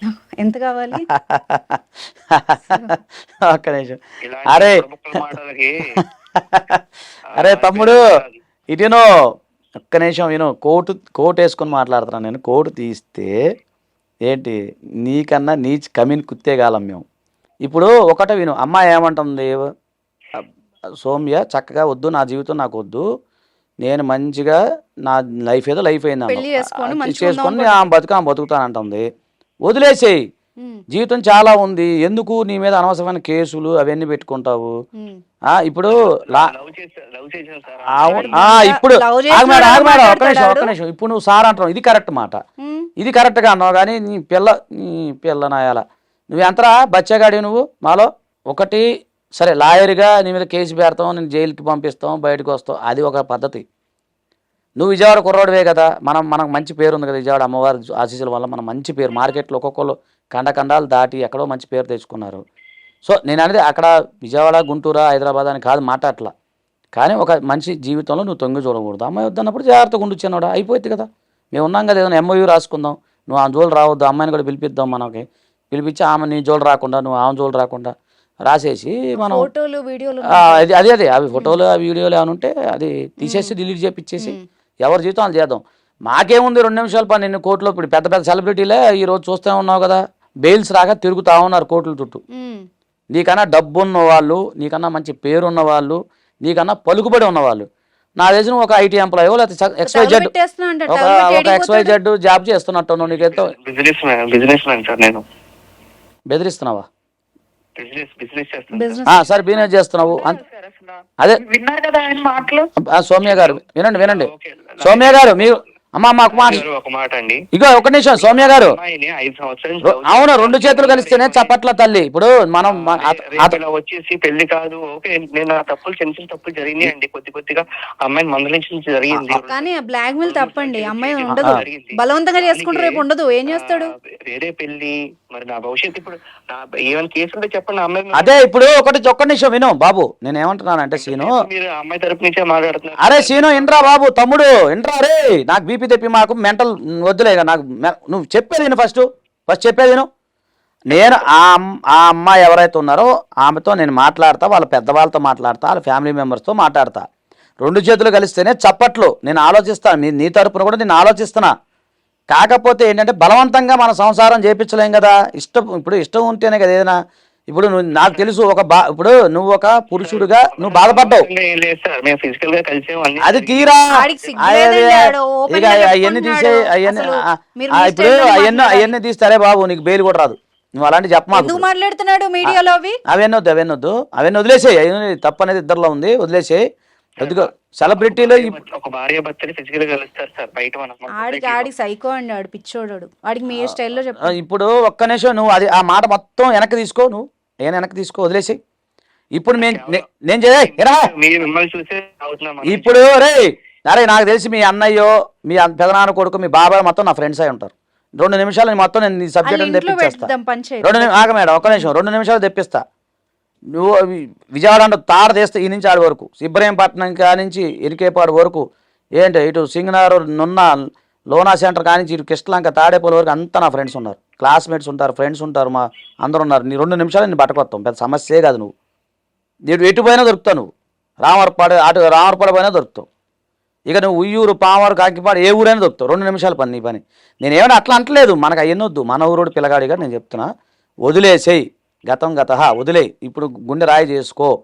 ఎంత కావాలి? ఒక్క నిమిషం. ఇలాంటి అరే. మాటలకి అరే తమ్ముడు ఇటును ఒక్క నిమిషం విను. కోటు కోట్ వేసుకొని మాట్లాడుతున్నాను నేను. కోటు తీస్తే ఏంటి? నీకన్నా నీ కమిన్ కుత్తేగాలం మేము. ఇప్పుడు ఒకటే విను. అమ్మాయి ఏమంటుంది? సౌమ్య చక్కగా వద్దు నా జీవితం నాకు వద్దు. నేను మంచిగా నా లైఫ్ ఏదో లైఫ్ అయింది చేసుకొని అన్నావు. మంచిగా చేసుకొని ఉందాం ఆ బతుకు ఆమె బతుకుతానంటుంది. వదిలేసేయి. జీవితం చాలా ఉంది. ఎందుకు నీ మీద అనవసరమైన కేసులు అవన్నీ పెట్టుకుంటావు. ఆ ఇప్పుడు ఇప్పుడు ఒక్క నిమిషం ఒక్క. నిమిషం. ఇప్పుడు నువ్వు సార్ అంటున్నావు. ఇది కరెక్ట్ మాట. ఇది కరెక్ట్గా అన్నావు కానీ నీ పిల్ల నీ పిల్ల నాయాల. నువ్వు ఎంతరా బచ్చగాడి నువ్వు? మాలో ఒకటి సరే లాయర్గా నీ మీద కేసు పెడతాం నేను జైలుకి పంపిస్తాం బయటకు వస్తాం. అది ఒక పద్ధతి. నువ్వు విజయవాడ కుర్రోడివే కదా. మనం మనకు మంచి పేరు ఉంది కదా విజయవాడ అమ్మవారి ఆశీస్సుల వల్ల మనం మంచి పేరు. మార్కెట్లో ఒక్కొక్కరు కండకండాలు దాటి ఎక్కడో మంచి పేరు తెచ్చుకున్నారు. సో నేను అనేది అక్కడ విజయవాడ గుంటూరు హైదరాబాద్ అని కాదు మాట్లాడట్లా. కానీ ఒక మనిషి జీవితంలో నువ్వు తొంగి చూడకూడదు. అమ్మాయి వద్దన్నప్పుడు జాగ్రత్తగా ఉండు చిన్నోడా అయిపోయింది కదా. మేము ఉన్నాం కదా ఏదైనా ఎంఓయూ రాసుకుందాం. నువ్వు ఆ జోలు రావద్దు అమ్మాయిని కూడా పిలిపిద్దాం మనకి. పిలిపించి ఆమె నీ జోలు రాకుండా నువ్వు ఆమె జోలు రాకుండా రాసేసి మనం ఫోటోలు వీడియోలు అది అదే అదే అవి ఫోటోలు ఆ వీడియోలు ఏమైనా ఉంటే అది తీసేసి డిలీట్ చేపిచ్చేసి ఎవరి జీవితం వాళ్ళు చేద్దాం. మాకేముంది రెండు నిమిషాలు పని నిన్ను కోర్టులో ఇప్పుడు పెద్ద పెద్ద సెలబ్రిటీలే ఈ రోజు చూస్తూ ఉన్నావు కదా. బెయిల్స్ రాక తిరుగుతా ఉన్నారు కోర్టుల చుట్టూ. నీకన్నా డబ్బు ఉన్న వాళ్ళు నీకన్నా మంచి పేరు ఉన్న వాళ్ళు నీకన్నా పలుకుబడి ఉన్నవాళ్ళు నా తెలిసిన ఒక ఐటీ ఎంప్లాయ్ లేకపోతే ఎక్స్వై జెడ్ ఒక ఎక్స్వై. జెడ్ జాబ్ చేస్తున్నట్టు సార్ నేను. బెదిరిస్తున్నావా? బిజినెస్ బిజినెస్ చేస్తాను బిజినెస్ ఆ, సరే బిజినెస్ చేస్తున్నావు. అదే సౌమ్య గారు వినండి వినండి. సౌమ్య గారు మీరు అమ్మ మాకు మాట. ఒక మాట అండి. ఇగో ఒక నిమిషం సౌమ్య గారు. అవును రెండు చేతులు కలిస్తేనే చప్పట్ల తల్లి. ఇప్పుడు మనం వచ్చేసి పెళ్ళి కాదు. ఓకే నేను నా తప్పులు చిన్న చిన్న తప్పులు జరిగినాయి అండి. కొద్ది కొద్దిగా అమ్మాయిని మందలించి జరిగింది. కానీ బ్లాక్ మెయిల్ తప్పండి. అమ్మాయి ఉండదు. బలవంతంగా చేసుకుంటే రేపు ఉండదు. ఏం చేస్తాడు? వేరే పెళ్ళి మరి నా భవిష్యత్తు ఇప్పుడు నా ఏమైనా కేసు ఉంటే చెప్పండి అమ్మాయి అదే ఇప్పుడు ఒకటి ఒక్క నిమిషం విను బాబు. నేను ఏమంటున్నానంటే సీను? మీరు ఆ అమ్మాయి తరపు నుంచే మాట్లాడుతున్నారు? అరే సీను ఇంట్రా బాబు తమ్ముడు ఇంట్రా రే. నాకు బీపీ తెప్పి మాకు మెంటల్ వద్దులే నాకు నువ్వు చెప్పేది విను ఫస్ట్ ఫస్ట్ చెప్పేది విను. నేను ఆ ఆ అమ్మాయి ఎవరైతే ఉన్నారో ఆమెతో నేను మాట్లాడతా వాళ్ళ పెద్దవాళ్ళతో మాట్లాడతా వాళ్ళ ఫ్యామిలీ మెంబర్స్తో మాట్లాడతా. రెండు చేతులు కలిస్తేనే చప్పట్లు. నేను ఆలోచిస్తాను నీ తరపున కూడా నేను ఆలోచిస్తున్నా. కాకపోతే ఏంటంటే బలవంతంగా మన సంసారం చేపించలేం కదా. ఇష్టం ఇప్పుడు ఇష్టం ఉంటేనే కదా ఏదైనా. ఇప్పుడు నువ్వు నాకు తెలుసు ఒక బా ఇప్పుడు నువ్వు ఒక పురుషుడిగా నువ్వు బాధపడ్డావు. అది తీరా? ఇక అవన్నీ తీసే. అవన్నీ ఇప్పుడు అవన్నీ. అవన్నీ తీస్తారే బాబు నీకు బెయిల్ కూడా రాదు. నువ్వు అలాంటి చెప్పమాకు ఎందుకు మాట్లాడుతున్నాడు మీడియాలో అవి? అవన్నీ వద్దు అవన్నీ వద్దు అవన్నీ వదిలేసేయి. అవన్నీ తప్పు అనేది ఇద్దరిలో ఉంది వదిలేసేయి. ఎందుకో? సెలబ్రిటీలో ఒక భార్య భర్తని ఫిజికల్ కలుస్తారు సార్ బయట మనం ఆడికి ఆడికి సైకో అండి ఆడు పిచ్చోడు ఆడికి మీ స్టైల్లో చెప్పు. ఇప్పుడు ఒక్క నిమిషం నువ్వు అది ఆ మాట మొత్తం వెనక్కి తీసుకో నువ్వు. నేను వెనక్కి తీసుకో వదిలేసేయి. ఇప్పుడు నేను నేను చే ఎరా! మీరు మిమ్మల్ని చూసే అవుతున్నాం ఇప్పుడు రే అరే నాకు తెలిసి మీ అన్నయ్యో మీ పెదనాన్న కొడుకు మీ బాబాయ్ మొత్తం నా ఫ్రెండ్స్ అయి ఉంటారు. రెండు నిమిషాలు నేను మొత్తం నేను సబ్జెక్ట్ తెప్పించేస్తా. పంచాయతీ రెండు ఆగ మేడం ఒక్క నిమిషం రెండు నిమిషాలు తెప్పిస్తా. నువ్వు అవి విజయవాడ తార తీస్తే ఈ నుంచి ఆడి వరకు ఇబ్రహీంపట్నం కానించి ఎరికేపాడు ఇరికేపాడు వరకు ఏంటి ఇటు సింగనారు నున్న లోనా సెంటర్ కానించి ఇటు కృష్ణలంక తాడేపల్లి వరకు అంతా నా ఫ్రెండ్స్ ఉన్నారు. క్లాస్మేట్స్ ఉంటారు ఫ్రెండ్స్ ఉంటారు మా అందరు ఉన్నారు. నీ రెండు నిమిషాలు నేను పట్టుకొస్తాం పెద్ద సమస్యే కాదు నువ్వు. నేను ఎటు పోయినా దొరుకుతావు నువ్వు. రామర్పాడు అటు రామర్పాడు పోయినా దొరుకుతావు. ఇక నువ్వు ఉయ్యూరు పామరు కాకిపాడు ఏ ఊరైనా దొరుకుతావు. రెండు నిమిషాలు పని నీ పని. నేను అట్లా అంటలేదు మనకు అయ్యనొద్దు. మన ఊరోడు పిల్లగాడిగా నేను చెప్తున్నా. వదిలేసేయి. గతం గత వదిలేయి ఇప్పుడు గుండె రాయి చేసుకో.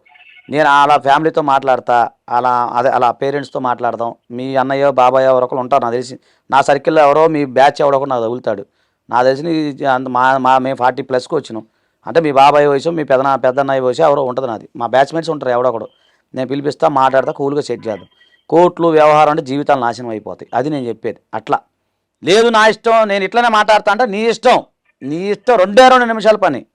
నేను అలా ఫ్యామిలీతో మాట్లాడతా అలా అదే అలా పేరెంట్స్తో మాట్లాడదాం. మీ అన్నయ్య బాబాయ్ ఎవరో ఉంటారు నాకు తెలిసి నా సర్కిల్లో ఎవరో మీ బ్యాచ్ ఎవడో నాకు తగులుతాడు. నా తెలిసి నీ- అంత మా మా మేము ఫార్టీ ప్లస్కి వచ్చినాం. అంటే మీ బాబాయ్ వయసు మీ పెద్ద పెద్దన్నయ్య వయసు ఎవరో ఉంటుంది నాది. మా బ్యాచ్మేట్స్ ఉంటారు ఎవడో ఒకడు. నేను పిలిపిస్తా మాట్లాడతా కూల్గా సెట్ చేద్దాం. కోట్లు వ్యవహారం అంటే జీవితాలు నాశనం అయిపోతాయి. అది నేను చెప్పేది. అట్లా. లేదు నా ఇష్టం నేను ఇట్లనే మాట్లాడతా అంటే నీ ఇష్టం. నీ ఇష్టం రెండే రెండు నిమిషాల పని.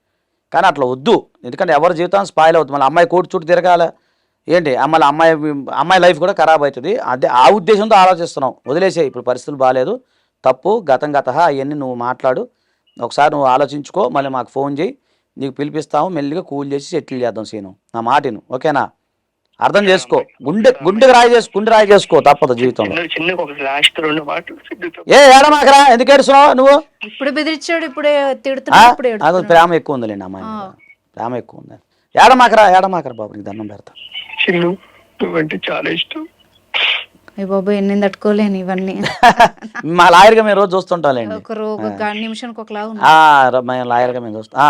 కానీ అట్లా వద్దు. ఎందుకంటే ఎవరి జీవితం స్పాయిల్ అవుతుంది. మళ్ళీ అమ్మాయి కోటి చుట్టూ తిరగాల. ఏంటి? మళ్ళీ అమ్మాయి అమ్మాయి లైఫ్ కూడా ఖరాబ్ అవుతుంది. అదే ఆ ఉద్దేశంతో ఆలోచిస్తున్నాం. వదిలేసే ఇప్పుడు పరిస్థితులు బాగాలేదు తప్పు గతం గత అవన్నీ నువ్వు మాట్లాడు. ఒకసారి నువ్వు ఆలోచించుకో. మళ్ళీ మాకు ఫోన్ చేయి. నీకు పిలిపిస్తాము. మెల్లిగా కూల్ చేసి సెటిల్ చేద్దాం సీను. నా మాటిను ఓకేనా? అర్థం చేసుకో. గుండె గుండెకి రాయి చేసుకో గుండె రాయి చేసుకో తప్పదు జీవితంలో. ఏ ఏడమాకరా? ఎందుకు ఏడుస్తున్నావు నువ్వు? ఇప్పుడు బెదిరించాడు ఇప్పుడే? తిడుతున్నాడు ఏడుస్తున్నాడు. ప్రేమ ఎక్కువ ఉందిలేండి అమ్మాయి. ప్రేమ ఎక్కువ ఉంది ఏడమాకరా ఏడమాకరా బాబు నీకు దండం పెడతా. చిన్ను నువ్వంటే చాలా ఇష్టం. బాబు ఎన్ని తట్టుకోలేను ఇవన్నీ. మా లాయర్గా మేము రోజు చూస్తుంటాంలేండి ఒక నిమిషానికి ఒకలా మేము లాయర్గా మేము చూస్తాం ఆ,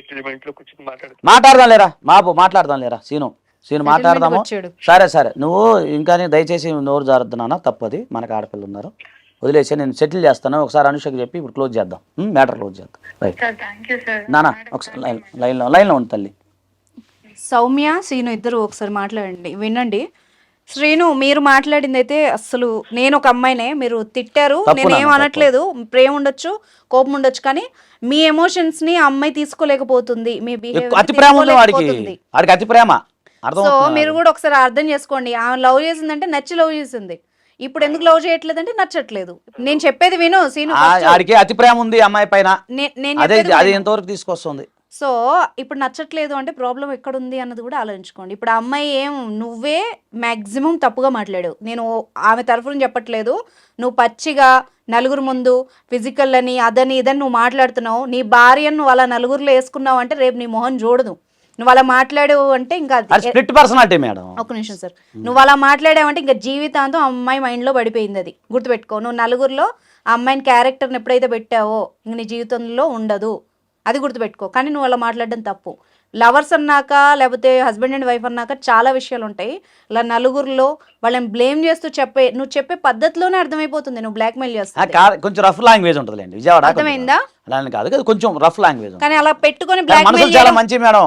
కూర్చొని మాట్లాడదాం లేరా? బాబు మాట్లాడదాం లేరా? సీను సీను మాట్లాడదాము. సరే సరే. నువ్వు ఇంకా దయచేసి నోరు జారుద్దు నాన్న తప్పది. మనకు ఆడపిల్లలు ఉన్నారు. వదిలేసి నేను సెటిల్ చేస్తాను. ఒకసారి అనుషకి చెప్పి ఇప్పుడు క్లోజ్ చేద్దాం. మ్యాటర్ క్లోజ్ చేద్దాం. Right sir thank you sir నానా ఒకసారి లైన్ లైన్లో లైన్లో ఉంది తల్లి. సౌమ్య శ్రీను ఇద్దరు ఒకసారి మాట్లాడండి. వినండి. శ్రీను మీరు మాట్లాడింది అయితే అసలు నేను ఒక అమ్మాయినే మీరు తిట్టారు నేను అనట్లేదు ప్రేమ ఉండొచ్చు కోపం ఉండొచ్చు కానీ మీ ఎమోషన్స్ని అమ్మాయి తీసుకోలేకపోతుంది మీ అతి ప్రేమ వాడికి? అతి ప్రేమ? సో మీరు కూడా ఒకసారి అర్థం చేసుకోండి ఆమె లవ్ చేసిందంటే నచ్చి లవ్ చేసింది. ఇప్పుడు ఎందుకు లవ్ చేయట్లేదంటే నచ్చట్లేదు. నేను చెప్పేది విను సీను అతి ప్రేమ ఉంది అమ్మాయి పైన. నేను అదే. ఎంతవరకు తీసుకొస్తుంది? సో ఇప్పుడు నచ్చట్లేదు అంటే ప్రాబ్లం ఎక్కడ ఉంది అన్నది కూడా ఆలోచించుకోండి. ఇప్పుడు ఆ అమ్మాయి ఏం నువ్వే మ్యాక్సిమం తప్పుగా మాట్లాడావు. నేను ఆమె తరఫున చెప్పట్లేదు. నువ్వు పచ్చిగా నలుగురు ముందు ఫిజికల్ అని అదని ఇదని నువ్వు మాట్లాడుతున్నావు. నీ భార్యను నువ్వు అలా నలుగురిలో వేసుకున్నావు అంటే రేపు నీ మొహం చూడదు. నువ్వు అలా మాట్లాడావు అంటే ఇంకా స్ప్లిట్ పర్సనాలిటీ మేడం ఒక నిమిషం సార్. నువ్వు అలా మాట్లాడావంటే ఇంకా జీవితాంతం అమ్మాయి మైండ్లో పడిపోయింది అది. గుర్తుపెట్టుకో నువ్వు నలుగురిలో ఆ అమ్మాయిని క్యారెక్టర్ని ఎప్పుడైతే పెట్టావో ఇంక నీ జీవితంలో ఉండదు. అది గుర్తుపెట్టుకో. కానీ నువ్వు అలా మాట్లాడడం తప్పు. లవర్స్ అన్నాక లేకపోతే హస్బెండ్ అండ్ వైఫ్ అన్నాక చాలా విషయాలు ఉంటాయి. ఇలా నలుగురిలో వాళ్ళని బ్లేమ్ చేస్తూ చెప్పే నువ్వు చెప్పే పద్ధతిలోనే అర్థమైపోతుంది నువ్వు బ్లాక్మెయిల్ చేస్తావు కొంచెం రఫ్ లాంగ్వేజ్ ఉంటుందిలేండి. విజయవాడ. అర్థమైందా? అలానే కాదు. కదా కొంచెం రఫ్ లాంగ్వేజ్ ఉంటుంది. కానీ అలా పెట్టుకొని కానీ మనసు చాలా మంచి మేడం.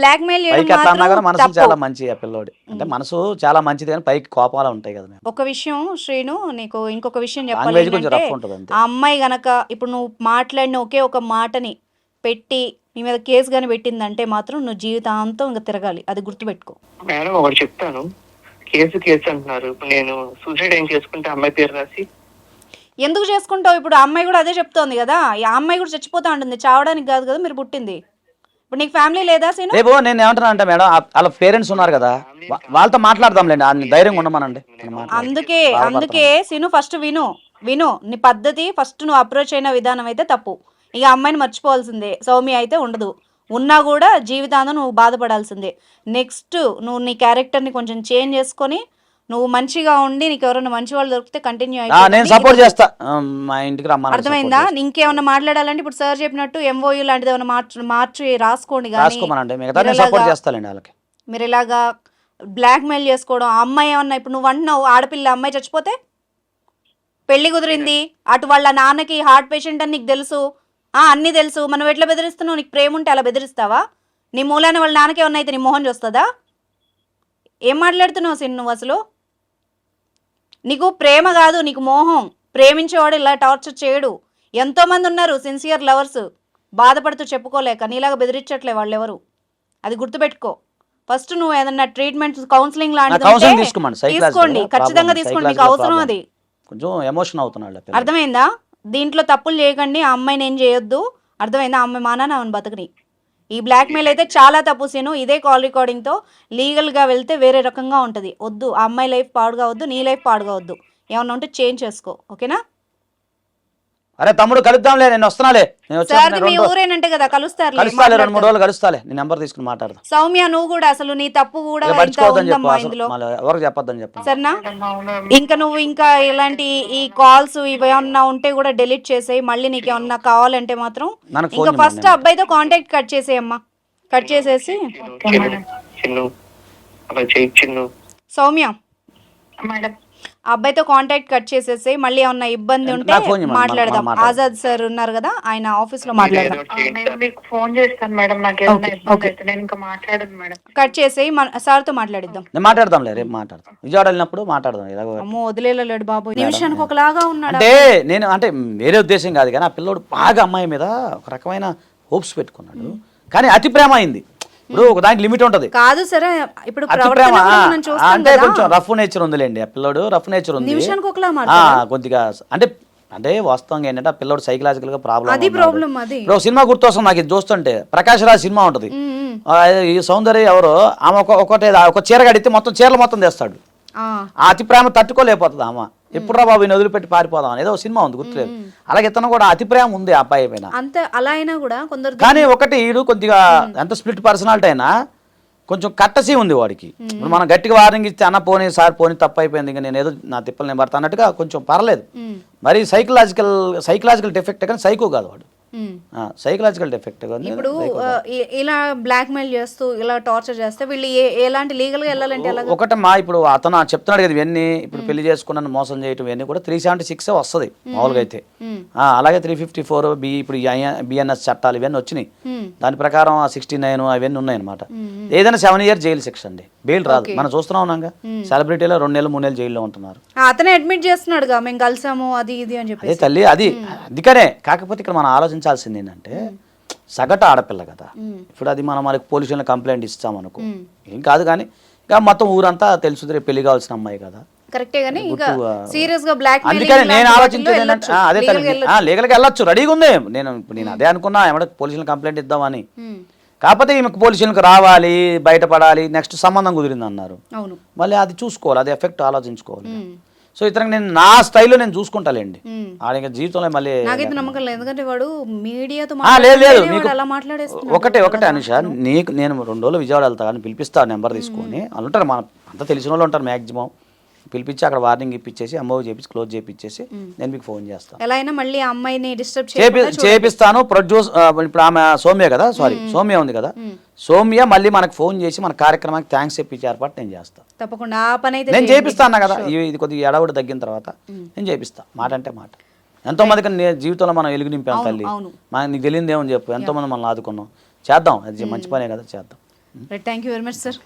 బ్లాక్మెయిల్ పైకి అన్నా కూడా మనసు. చాలా మంచి ఆ పిల్లోడి. అంటే మనసు చాలా మంచిది కానీ పైకి కోపాలు ఉంటాయి కదా ఒక విషయం శ్రీను నీకు ఇంకొక విషయం చెప్పాలి ఉంటుంది ఆ అమ్మాయి గనక ఇప్పుడు నువ్వు మాట్లాడిన ఒకే ఒక మాటని పెట్టి నీ మీద కేసు కానీ పెట్టిందంటే మాత్రం నువ్వు జీవితాంతం ఇంకా తిరగాలి. అది గుర్తుపెట్టుకో. మేడం ఒకటి చెప్తాను. కేసు కేసు అంటున్నారు. ఇప్పుడు నేను సూసైడ్ ఏం చేసుకుంటే అమ్మాయి పేరు రాసి? ఎందుకు చేసుకుంటావు? ఇప్పుడు ఆ అమ్మాయి కూడా అదే చెప్తోంది కదా. ఈ ఆ అమ్మాయి కూడా చచ్చిపోతా ఉంటుంది చావడానికి కాదు కదా మీరు పుట్టింది. ఇప్పుడు నీకు ఫ్యామిలీ లేదా సీను? రేపు నేను ఏమంటున్నా అంటే మేడం ఆ- వాళ్ళ పేరెంట్స్ ఉన్నారు కదా. వా- వాళ్ళతో మాట్లాడదాంలేండి ఆ ధైర్యంగా ఉండమనండి. మనం మాట్లాడదాం. అందుకే బాధపడతాం. అందుకే సీను ఫస్ట్ విను. విను నీ పద్ధతి ఫస్ట్ నువ్వు అప్రోచ్ అయిన విధానం అయితే తప్పు. ఇక అమ్మాయిని మర్చిపోవాల్సిందే. సౌమ్య అయితే ఉండదు. ఉన్నా కూడా జీవితాంతం నువ్వు బాధపడాల్సిందే. నెక్స్ట్ నువ్వు నీ క్యారెక్టర్ని కొంచెం చేంజ్ చేసుకొని నువ్వు మంచిగా ఉండి నీకు ఎవరైనా మంచి వాళ్ళు దొరికితే కంటిన్యూ నేను సపోర్ట్ చేస్తా. మా ఇంటికి రమ్మని అర్థమైందా? ఇంకేమన్నా మాట్లాడాలంటే ఇప్పుడు సార్ చెప్పినట్టు ఎంఓయూ లాంటిది ఏమైనా మార్చు మార్చి రాసుకోండి కానీ రాసుకోమనండి. మిగతా నేను మీరు సపోర్ట్ ఇలాగా- చేస్తానండి వాళ్ళకి. మీరు ఇలాగా బ్లాక్మెయిల్ చేసుకోవడం ఆ అమ్మాయి ఏమన్నా ఇప్పుడు నువ్వు అంటున్నావు ఆడపిల్ల అమ్మాయి చచ్చిపోతే? పెళ్ళి కుదిరింది. అటు వాళ్ళ నాన్నకి హార్ట్ పేషెంట్ అని నీకు తెలుసు. అన్నీ తెలుసు. మనం ఎట్లా బెదిరిస్తున్నావు? నీకు ప్రేమ ఉంటే అలా బెదిరిస్తావా? నీ మూలాన వాళ్ళ నాన్నకి అయితే నీ మొహం చూస్తుందా? ఏం మాట్లాడుతున్నావు సిన్ నువ్వు అసలు? నీకు ప్రేమ కాదు నీకు మోహం. ప్రేమించేవాడు ఇలా టార్చర్ చేయడు. ఎంతోమంది ఉన్నారు సిన్సియర్ లవర్స్. బాధపడుతూ చెప్పుకోలేక నీలాగా బెదిరించట్లే వాళ్ళు ఎవరు? అది గుర్తుపెట్టుకో. ఫస్ట్ నువ్వు ఏదన్నా ట్రీట్మెంట్ కౌన్సిలింగ్ లాంటిది తీసుకోండి. ఖచ్చితంగా తీసుకోండి. మీకు అవసరం అది. కొంచెం ఎమోషన్ అవుతున్నాడు. అర్థమైందా? దీంట్లో తప్పులు చేయకండి ఆ అమ్మాయిని ఏం చేయొద్దు. అర్థమైందా? ఆ అమ్మాయి మానా ఆమెను బతకని. ఈ బ్లాక్మెయిల్ అయితే చాలా తప్పు సీను. ఇదే కాల్ రికార్డింగ్తో లీగల్గా వెళ్తే వేరే రకంగా ఉంటుంది. వద్దు ఆ అమ్మాయి లైఫ్ పాడుగా వద్దు నీ లైఫ్ పాడుగా వద్దు. ఏమన్నా ఉంటే చేంజ్ చేసుకో ఓకేనా? అరే తమ్ముడు కలుద్దాంలే నేను వస్తున్నాలే. నేను సార్ మీ. ఊరేనంటే కదా కలుస్తారు కలుస్తాలే రెండు మూడు రోజులు కలుస్తాలే. నీ నెంబర్ తీసుకుని మాట్లాడదాం సౌమ్య నువ్వు కూడా అసలు నీ తప్పు కూడా ఇక ఇంత మర్చిపోవద్దని చెప్పు ఉందమ్మా అసలు ఇందులో. మళ్ళీ ఎవరికి చెప్పొద్దని చెప్పు. సరేనా? ఇంకా నువ్వు ఇంకా ఇలాంటి ఈ కాల్స్ ఇవి ఏమన్నా ఉంటే కూడా డెలీట్ చేసేయి. మళ్ళీ నీకు ఏమన్నా కావాలంటే మాత్రం ఇంకా చేయమని ఫస్ట్ అబ్బాయితో కాంటాక్ట్ కట్ చేసేయమ్మా కట్ చేసేసి. చిన్ను చిన్ను. అలా చేయి చిన్ను. సౌమ్య. మేడం అబ్బాయితో కాంటాక్ట్ కట్ చేసేసి మళ్ళీ ఏమన్నా ఇబ్బంది ఉంటే నాకు ఫోన్ చేయమని, మాట్లాడదాం. మా- ఆజాద్ సార్ ఉన్నారు కదా ఆయన ఆఫీస్లో మాట్లాడదాం. ఏదో ఆ, చేయండి నేను సార్. మీకు ఫోన్ చేస్తాను మేడం నాకు ఏదైనా Okay, ఇబ్బంది okay. అయితే నేను ఇంకా మాట్లాడను మేడం. కట్ చేసేయి మన సార్తో మాట్లాడిద్దాం. నేను మాట్లాడదాంలే రేపు మాట్లాడదాం విజయవాడ వెళ్ళినప్పుడు మాట్లాడదాం ఇలాగో అమ్మో వదిలేలేడు బాబు. నిమిషానికి ఒకలాగా ఉన్నాడు? అంటే నేను అంటే వేరే ఉద్దేశం కాదు కానీ ఆ పిల్లోడు బాగా అమ్మాయి మీద ఒక రకమైన హోప్స్ పెట్టుకున్నాడు. కానీ అతి ప్రేమ అయింది. ఇప్పుడు ఒక దానికి లిమిట్ ఉంటది. కాదు సరే ఇప్పుడు అంటే కొంచెం రఫ్ నేచర్ ఉందిలేండి ఆ పిల్లోడు రఫ్ నేచర్ ఉంది. కొద్దిగా అంటే అంటే వాస్తవంగా ఏంటంటే ఆ పిల్లోడు సైకలాజికల్గా ప్రాబ్లం అది ప్రాబ్లం అది. ఇప్పుడు సినిమా గుర్తొస్తుంది నాకు ఇది చూస్తుంటే ప్రకాష్ రాజ్ సినిమా ఉంటది. ఈ సౌందర్య ఎవరో ఆమె ఒక ఒకటే ఒక చీర కడితే మొత్తం చీరలు మొత్తం తెస్తాడు. అతి ప్రేమ తట్టుకోలేకపోతుంది ఆమె. ఎప్పుడురా బాబు ఈయన వదిలిపెట్టి పారిపోదాం ఏదో సినిమా ఉంది గుర్తులేదు. అలాగే ఇతను కూడా అతి ప్రేమ ఉంది ఆ అబ్బాయి పైన అంత అలా అయినా కూడా కొందరు కానీ ఒకటి ఈడు కొద్దిగా ఎంత స్ప్లిట్ పర్సనాలిటీ అయినా కొంచెం కట్టసి ఉంది వాడికి. మనం గట్టిగా వార్నింగ్ ఇస్తే అన్న పోనీ సార్ పోనీ తప్పు అయిపోయింది ఇంకా నేను ఏదో నా తిప్పలు నేను పడతా అన్నట్టుగా కొంచెం పర్లేదు. మరి సైకలాజికల్ సైకలాజికల్ డెఫెక్ట్ కానీ సైకో కాదు వాడు. సైకలాజికల్ డెఫెక్ట్ ఇప్పుడు ఆ, ఇ- ఇలా బ్లాక్మెయిల్ చేస్తూ ఇలా టార్చర్ చేస్తే వీళ్ళు ఏ- ఎలాంటి లీగల్గా వెళ్ళాలంటే ఒకటమ్మా ఇప్పుడు అతను చెప్తున్నాడు కదా ఇవన్నీ ఇప్పుడు పెళ్ళి చేసుకున్నాను మోసం చేయటం ఇవన్నీ కూడా త్రీ సెవెంటీ సిక్స్ వస్తుంది మామూలుగా అయితే. ఆ, అలాగే త్రీ ఫిఫ్టీ ఫోర్ బి ఇప్పుడు బిఎన్ఎస్ చట్టాలు ఇవన్నీ వచ్చినాయి. దాని ప్రకారం సిక్స్టీ నైన్ అవన్నీ ఉన్నాయన్నమాట. ఏదైనా సెవెన్ ఇయర్ జైలు శిక్ష అండి. బెయిల్ రాదు. మనం చూస్తున్నాం ఉన్నాగా సెలబ్రిటీలో రెండు నెలలు మూడు నెలలు జైల్లో ఉంటున్నారు. ఆ, అతనే అడ్మిట్ చేస్తున్నాడుగా మేము కలిసాము అది ఇది అని అదే చెప్పేసి. తల్లి అది అందుకనే. కాకపోతే ఇక్కడ మనం ఆలోచించాల్సింది ఏంటంటే సగటు ఆడపిల్ల కదా. ఇప్పుడు అది మనం మనకి పోలీసులను కంప్లైంట్ ఇస్తామనుకో. ఏం కాదు కానీ ఇక మొత్తం ఊరంతా తెలుసు పెళ్ళి కావాల్సిన అమ్మాయి కదా. అందుకని నేను ఆలోచించేది అదే లీగల్గా వెళ్ళొచ్చు. రెడీగా ఉంది. నేను నేను అదే అనుకున్నా ఏమంటే పోలీసులను కంప్లైంట్ ఇద్దామని. కాకపోతే ఈమెకు పోలీసులకు రావాలి బయటపడాలి నెక్స్ట్ సంబంధం కుదిరింది అన్నారు మళ్ళీ అది చూసుకోవాలి అది ఎఫెక్ట్ ఆలోచించుకోవాలి. సో ఇతనికి నేను నా స్టైల్లో నేను చూసుకుంటాలేండి. ఆడ జీవితంలో మళ్ళీ నాకైతే నమ్మకం లేదు. ఎందుకంటే వాడు మీడియాతో లేదు లేదు. మీకు ఒకటే ఒకటే అనుష. నీకు నేను రెండు రోజులు విజయవాడ వెళ్తా కానీ పిలిపిస్తా నెంబర్ తీసుకొని. వాళ్ళు ఉంటారు మన అంతా తెలిసిన వాళ్ళు ఉంటారు మ్యాక్సిమం పిలిపించి అక్కడ వార్నింగ్ ఇప్పించేసి అమ్మవి చేపించి క్లోజ్ చేపించేసి నేను మీకు ఫోన్ చేస్తాను ఎలా అయినా మళ్ళీ ఆ అమ్మాయిని డిస్టర్బ్ చేపిస్తాను ప్రొడ్యూస్ ఇప్పుడు ఆమె సౌమ్య కదా సారీ సౌమ్య ఉంది కదా. సౌమ్య మళ్ళీ మనకు ఫోన్ చేసి మన కార్యక్రమానికి థ్యాంక్స్ చెప్పించే ఏర్పాటు నేను చేస్తాను తప్పకుండా ఆ పని అయితే నేను చేయండి. చేపిస్తా అన్నా కదా ఇది కొద్దిగా ఎడవుడు తగ్గిన తర్వాత నేను చేపిస్తా. మాట అంటే మాట. ఎంతో మందికి జీవితంలో మనం వెలుగు నింపాం తల్లి. అవును. మన నీకు తెలియదు ఏమని చెప్పు. ఎంతో మంది మనం ఆదుకున్నాం. చేద్దాం అది మంచి పనే కదా చేద్దాం. Thank you very much sir